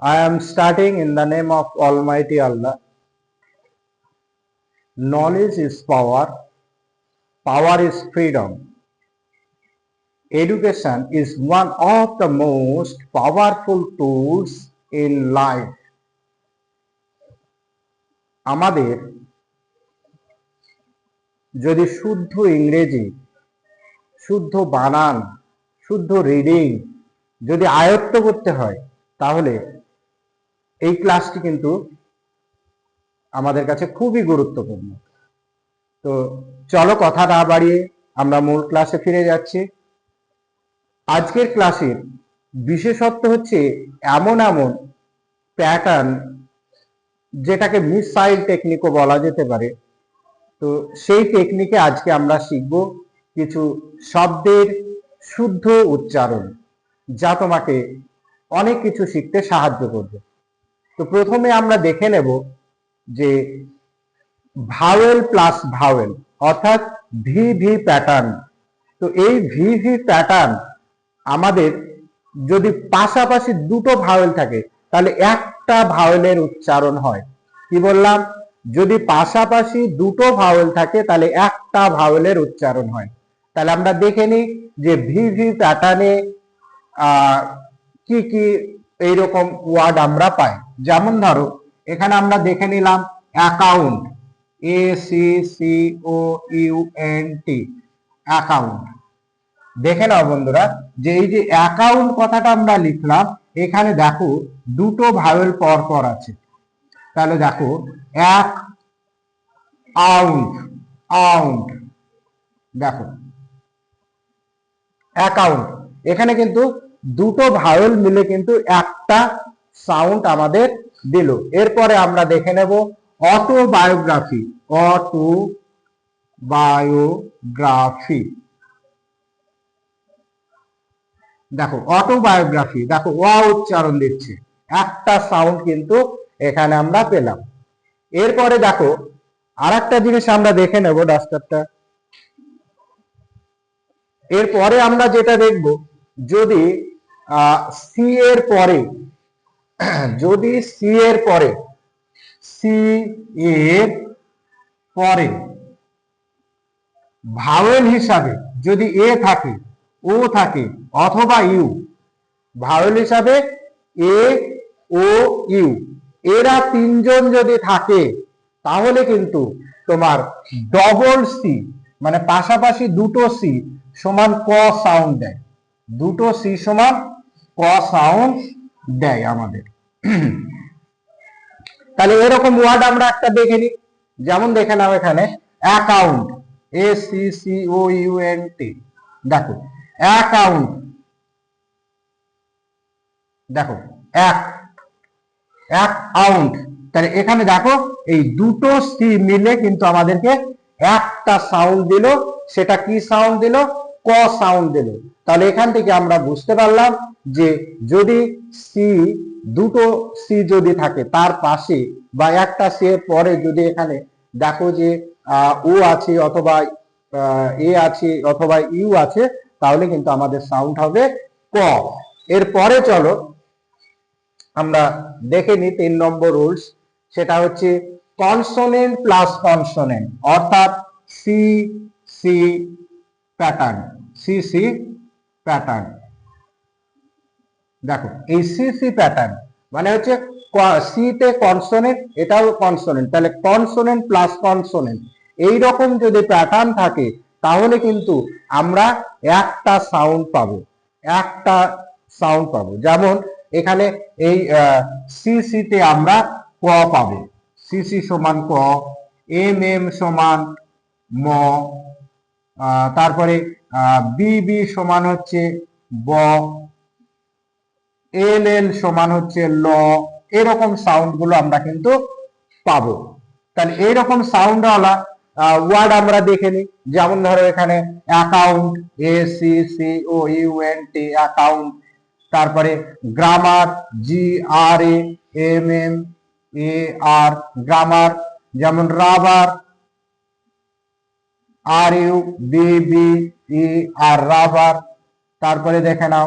I am starting in the name of Almighty Allah. Knowledge is power, power is freedom. Education is one of the most powerful tools in life. আমাদের যদি শুদ্ধ ইংরেজি শুদ্ধ বানান শুদ্ধ reading যদি আয়ত্ত করতে হয় তাহলে এই ক্লাসটি কিন্তু আমাদের কাছে খুবই গুরুত্বপূর্ণ। তো চলো কথা না বাড়িয়ে আমরা মূল ক্লাসে ফিরে যাচ্ছি। আজকের ক্লাসের বিশেষত্ব হচ্ছে এমন এমন প্যাটার্ন যেটাকে মিসাইল টেকনিকও বলা যেতে পারে। তো সেই টেকনিকে আজকে আমরা শিখব কিছু শব্দের শুদ্ধ উচ্চারণ, যা তোমাকে অনেক কিছু শিখতে সাহায্য করবে। তো প্রথমে আমরা দেখে নেব যে ভাওয়েল প্লাস ভাওয়েল অর্থাৎ ভি ভি প্যাটার্ন তো এই ভি ভি প্যাটার্ন আমাদের যদি পাশাপাশি দুটো ভাওয়েল থাকে, তাহলে একটা ভাওয়েলের উচ্চারণ হয়। কি বললাম? যদি পাশাপাশি দুটো ভাওয়েল থাকে, তাহলে একটা ভাওয়েলের উচ্চারণ হয়। তাহলে আমরা দেখে নিই যে ভি ভি প্যাটার্নে কি কি এইরকম ওয়ার্ড আমরা পাই। যেমন ধরো, এখানে আমরা দেখে নিলাম account A C C O U N T account দেখে নাও বন্ধুরা, যে এই যে অ্যাকাউন্ট কথাটা আমরা লিখলাম, এখানে দেখো দুটো ভাওয়েল পর পর আছে। তাহলে দেখো, এক আউন্ট আউন্ট দেখো অ্যাকাউন্ট এখানে কিন্তু দুটো ভাওয়েল মিলে কিন্তু একটা সাউন্ড আমাদের দিল। এরপরে আমরা দেখে নেব অটো বায়োগ্রাফি অটো বায়োগ্রাফি দেখো অটোবায়োগ্রাফি দেখো, অ উচ্চারণ দিচ্ছে। একটা সাউন্ড কিন্তু এখানে আমরা পেলাম। এরপরে দেখো আর একটা জিনিস আমরা দেখে নেব ডাস্টারটা। এরপরে আমরা যেটা দেখব, যদি সি এর পরে, যদি সি এর পরে সি এর পরে ভাওয়েল হিসাবে যদি এ থাকে ও থাকে অথবা ইউ ভাওয়েল হিসাবে এ ও ইউ এরা তিনজন যদি থাকে, তাহলে কিন্তু তোমার ডবল সি মানে পাশাপাশি দুটো সি সমান ক সাউন্ড দেয়। দুটো সি সমান ক সাউন্ড দেয় আমাদের। তাহলে এরকম ওয়ার্ড আমরা একটা দেখে নিই। যেমন দেখে নাও এখানে account A C C O U N T দেখো অ্যাকাউন্ট দেখো এক আউন্ট তাহলে এখানে দেখো, এই দুটো সি মিলে কিন্তু আমাদেরকে একটা সাউন্ড দিল, সেটা কি সাউন্ড দিল? ক সাউন্ড দিল। তাহলে এখান থেকে আমরা বুঝতে পারলাম যে যদি সি দুটো সি যদি থাকে, তার পাশে বা একটা সি এর পরে যদি এখানে দেখো যে ও আছে অথবা এ আছে অথবা ইউ আছে, তাহলে কিন্তু আমাদের সাউন্ড হবে ক। এরপরে চলো, আমরা দেখে নিই তিন নম্বর রুলস সেটা হচ্ছে কনসোনেন্ট প্লাস কনসোনেন্ট অর্থাৎ C C pattern C C pattern দেখো, এই সি সি প্যাটার্ন মানে হচ্ছে সি তে কনসোনেন্ট এটাও কনসোনেন্ট তাহলে কনসোনেন্ট প্লাস কনসোনেন্ট এই রকম যদি প্যাটার্ন থাকে, তাহলে কিন্তু আমরা একটা সাউন্ড পাবো, একটা সাউন্ড পাবো, যেমন এখানে এই সি তে আমরা ক পাবো সিসি সমান ক এম এম সমান ম তারপরে বি বি সমান হচ্ছে ব এল এল সমান হচ্ছে ল। এরকম সাউন্ডগুলো আমরা কিন্তু পাবো। তাহলে এইরকম সাউন্ড সাউন্ডওয়ালা ওয়ার্ড আমরা দেখে নিই। যেমন ধরো এখানে account A C C O U N T account তারপরে grammar G R A M M A R grammar যেমন rubber R U B B E R rubber তারপরে দেখে নাও।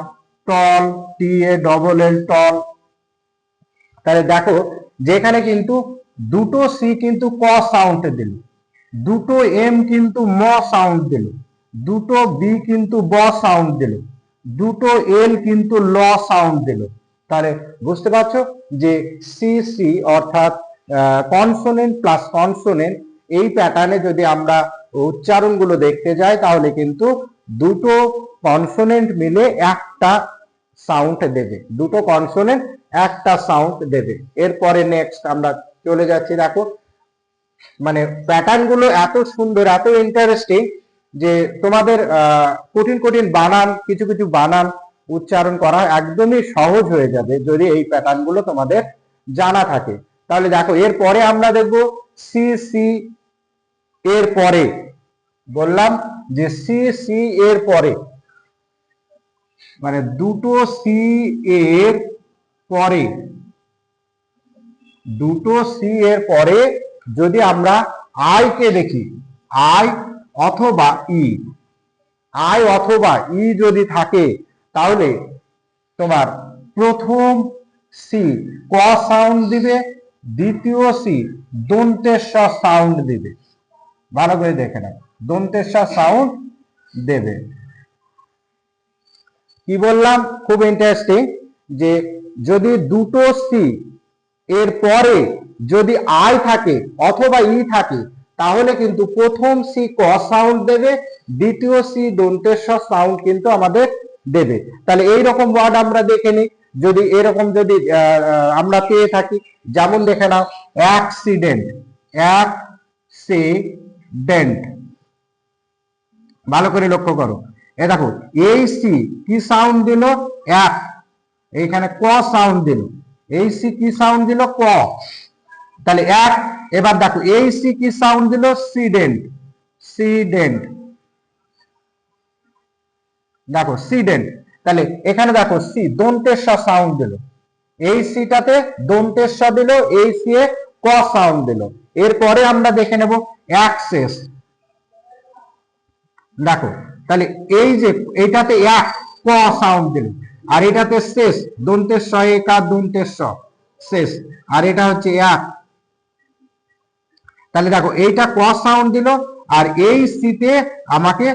টল টি এ ডবল এল টল তাহলে দেখো, যেখানে কিন্তু দুটো সি কিন্তু ক সাউন্ড দিল, দুটো এম কিন্তু ম সাউন্ড দিল, দুটো বি কিন্তু ব সাউন্ড দিল, দুটো এল কিন্তু ল সাউন্ড দিল। তাহলে বুঝতে পারছ যে সি সি অর্থাৎ কনসোনেন্ট প্লাস কনসোনেন্ট এই প্যাটার্নে যদি আমরা উচ্চারণগুলো দেখতে যাই, তাহলে কিন্তু দুটো কনসোনেন্ট মিলে একটা সাউন্ড দেবে। দুটো কনসোনেন্ট একটা সাউন্ড দেবে। এরপরে নেক্সট আমরা চলে যাচ্ছি, দেখো। মানে প্যাটার্নগুলো এত সুন্দর, এত ইন্টারেস্টিং যে তোমাদের কঠিন কঠিন বানান, কিছু কিছু বানান উচ্চারণ করা একদমই সহজ হয়ে যাবে যদি এই প্যাটার্নগুলো তোমাদের জানা থাকে। তাহলে দেখো, এরপরে আমরা দেখব সি সি এর পরে। বললাম যে সি সি এর পরে। মানে দুটো সি এর পরে, দুটো সি এর পরে যদি আমরা আই কে দেখি আই অথবা ই আই অথবা ই যদি থাকে, তাহলে তোমার প্রথম সি ক সাউন্ড দিবে, দ্বিতীয় সি দন্তেশ্ব সাউন্ড দিবে। ভালো করে দেখে নাও দন্তেশ্ব সাউন্ড দেবে। কি বললাম? খুব ইন্টারেস্টিং যে যদি দুটো সি এর পরে যদি আই থাকে অথবা ই থাকে, তাহলে কিন্তু প্রথম সি ক সাউন্ড দেবে, দ্বিতীয় সি দন্তেশ্ব সাউন্ড কিন্তু আমাদের দেবে। তাহলে এই রকম ওয়ার্ড আমরা দেখে নিই। যদি এরকম যদি আমরা পেয়ে থাকি, যেমন দেখে নাও অ্যাক্সিডেন্ট অ্যাক্সিডেন্ট ভালো করে লক্ষ্য করো। এ দেখো এই সি কি সাউন্ড দিল? এক এইখানে ক সাউন্ড দিল? এই সি কি সাউন্ড দিল? ক। তাহলে এক, এবার দেখো এই সি কি সাউন্ড দিল? সিডেন্ট সিডেন্ট দেখো সিডেন্ট তাহলে এখানে দেখো সি দন্তেশ্ব সাউন্ড দিল। এই সিটাতে দন্তেশ্ব দিল এই সি এ ক সাউন্ড দিল। এরপরে আমরা দেখে নেব অ্যাক্সেস দেখো তাহলে এই যে, এটাতে এক ক সাউন্ড দিল। আর এটাতে শেষ দন্তের স একার দন্তের স শেষ। আর এটা হচ্ছে এক। তাহলে দেখো, এইটা ক সাউন্ড দিল, আর এই সিতে আমাকে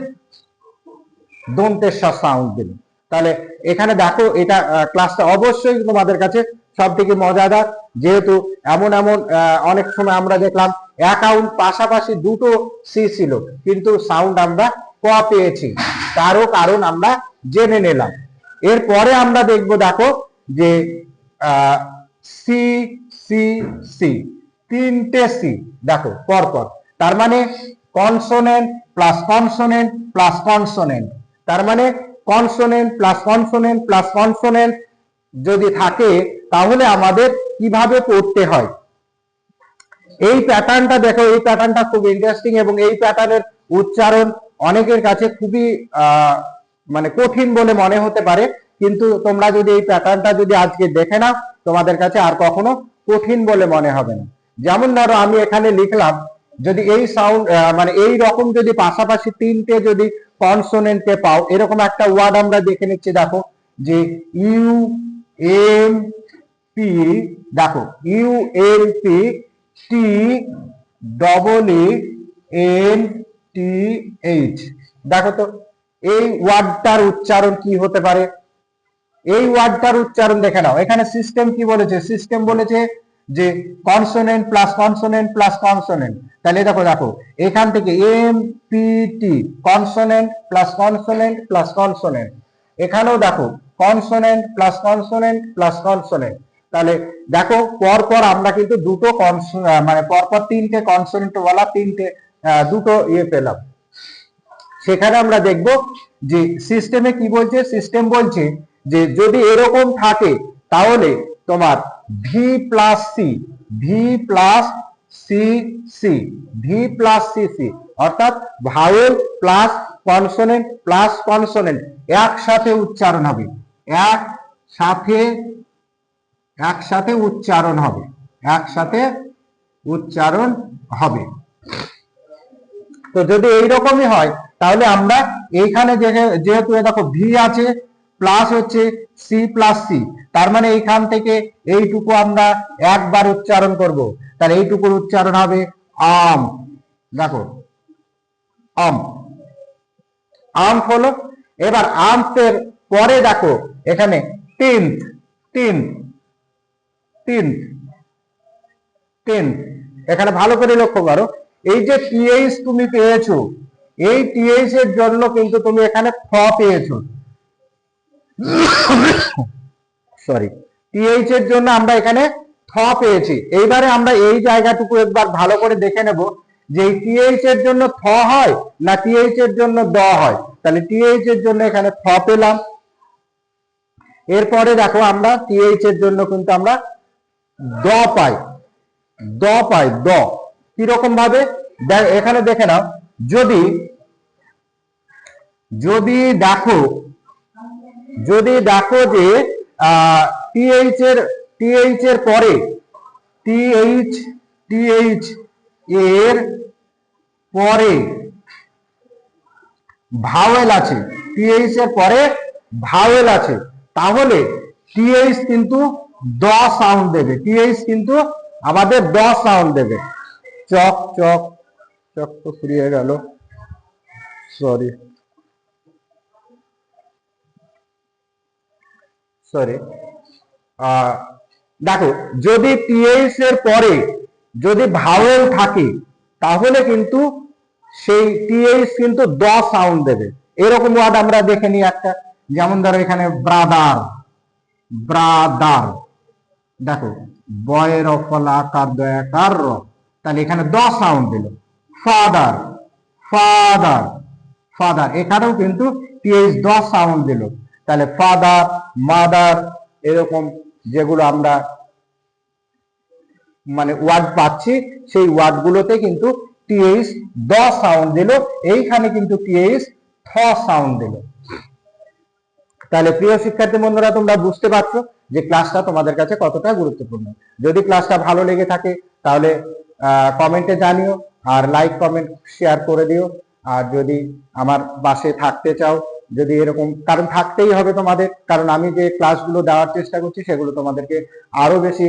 দন্তের স সাউন্ড দিল। তাহলে এখানে দেখো, এটা ক্লাসটা অবশ্যই তোমাদের কাছে সব থেকে মজাদার যেহেতু এমন এমন অনেক সময় আমরা দেখলাম অ্যাকাউন্ট পাশাপাশি দুটো সি ছিল, কিন্তু সাউন্ড আমরা ক পেয়েছি, তারও কারণ আমরা জেনে নিলাম। এরপরে আমরা দেখব দেখো যে সি সি সি তিনটে সি দেখো পরপর, তার মানে consonant plus consonant plus consonant তার মানে consonant plus consonant plus consonant যদি থাকে, তাহলে আমাদের কীভাবে পড়তে হয়? এই প্যাটার্নটা দেখো, এই প্যাটার্নটা খুব ইন্টারেস্টিং এবং এই প্যাটার্নের উচ্চারণ অনেকের কাছে খুবই মানে কঠিন বলে মনে হতে পারে। কিন্তু তোমরা যদি এই প্যাটার্নটা যদি আজকে দেখে নাও, তোমাদের কাছে আর কখনো কঠিন বলে মনে হবে না। যেমন ধরো, আমি এখানে লিখলাম, যদি এই সাউন্ড মানে এই রকম যদি পাশাপাশি তিনটে যদি কনসোনেন্টে পাও, এরকম একটা ওয়ার্ড আমরা দেখে নিচ্ছি, দেখো, যে ইউ এম পি দেখো U L P T double E N T H দেখো তো, এই ওয়ার্ডটার উচ্চারণ কি হতে পারে? এই ওয়ার্ডটার উচ্চারণ দেখে নাও। এখানে সিস্টেম কি বলেছে? সিস্টেম বলেছে যে consonant plus consonant plus consonant তাহলে দেখো দেখো, এখান থেকে M P T consonant plus consonant plus consonant এখানেও দেখো consonant plus consonant plus consonant তাহলে দেখো পর পর আমরা কিন্তু দুটো মানে পরপর তিনটে কনসোনেন্ট বলা তিনটে দুটো ইয়ে পেলাম। সেখানে আমরা দেখব যে সিস্টেমে কি বলছে? সিস্টেম বলছে যে যদি এরকম থাকে, তাহলে তোমার V plus C V plus C C V plus C C অর্থাৎ vowel plus consonant plus consonant একসাথে উচ্চারণ হবে। একসাথে একসাথে উচ্চারণ হবে। একসাথে উচ্চারণ হবে। তো যদি এইরকমই হয়, তাহলে আমরা এইখানে যেহেতু দেখো ভি আছে প্লাস হচ্ছে সি প্লাস সি তার মানে এইখান থেকে এইটুকু আমরা একবার উচ্চারণ করব। তাহলে এইটুকুর উচ্চারণ হবে আম। দেখো, আম। আম হলো, এবার আমের পরে দেখো এখানে টিন্থ টিন্থ টিন্থ টিন্থ এখানে ভালো করে লক্ষ্য করো। এই যে টিএইচ তুমি পেয়েছ, এই টিএইচ এর জন্য কিন্তু তুমি এখানে ফ পেয়েছ। সরি টিএইচ এর জন্য আমরা এখানে থ পেয়েছি। এইবারে আমরা এই জায়গাটুকু একবার ভালো করে দেখে নেব যে এই টিএইচ এর জন্য থ হয় না টিএইচ এর জন্য দ হয়। তাহলে টিএইচ এর জন্য এখানে থ পেলাম। এরপরে দেখো আমরা টিএইচ এর জন্য কিন্তু আমরা দ পাই। দ পাই, দ। কীরকম ভাবে? এখানে দেখে নাও। যদি যদি দেখো যদি দেখো যে টিএইচ এর টিএইচ এর পরে টিএইচ টিএইচ এর পরে ভাওয়েল আছে। টিএইচ এর পরে ভাওয়েল আছে। তাহলে টিএইচ কিন্তু দ সাউন্ড দেবে। টিএইচ কিন্তু আমাদের দ সাউন্ড দেবে। চক চক চক তো ফুরিয়ে গেল। সরি সরি দেখো, যদি টিএইচ এর পরে যদি ভাওয়েল থাকে, তাহলে কিন্তু সেই টিএইচ কিন্তু দ সাউন্ড দেবে। এরকম ওয়ার্ড আমরা দেখে নিই একটা। যেমন ধরো এখানে ব্রাদার ব্রাদার। দেখো, বয়ের অফল আকার দয়াকার র তাহলে এখানে দ সাউন্ড দিল। ফাদার ফাদার ফাদার এখানেও কিন্তু টিএইচ দ সাউন্ড দিল। তাহলে ফাদার মাদার এরকম যেগুলো আমরা মানে ওয়ার্ড পাচ্ছি, সেই ওয়ার্ড গুলোতে কিন্তু টিএইচ দ সাউন্ড দিল। এইখানে কিন্তু টিএইচ থ সাউন্ড দিল। তাহলে প্রিয় শিক্ষার্থী বন্ধুরা, তোমরা বুঝতে পারছ যে ক্লাসটা তোমাদের কাছে কতটা গুরুত্বপূর্ণ। যদি ক্লাসটা ভালো লেগে থাকে, তাহলে কমেন্টে জানিও আর লাইক কমেন্ট শেয়ার করে দিও। আর যদি আমার বাসে থাকতে চাও, যদি এরকম, কারণ থাকতেই হবে তোমাদের, কারণ আমি যে ক্লাসগুলো দেওয়ার চেষ্টা করছি, সেগুলো তোমাদেরকে আরও বেশি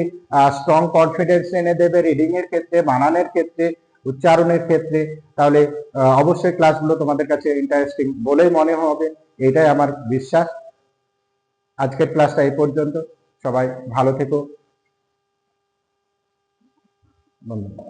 স্ট্রং কনফিডেন্স এনে দেবে রিডিং এর ক্ষেত্রে বানানের ক্ষেত্রে, উচ্চারণের ক্ষেত্রে। তাহলে অবশ্যই ক্লাসগুলো তোমাদের কাছে ইন্টারেস্টিং বলেই মনে হবে। এটাই আমার বিশ্বাস। আজকের ক্লাসটা এই পর্যন্ত। সবাই ভালো থেকো। ধন্যবাদ।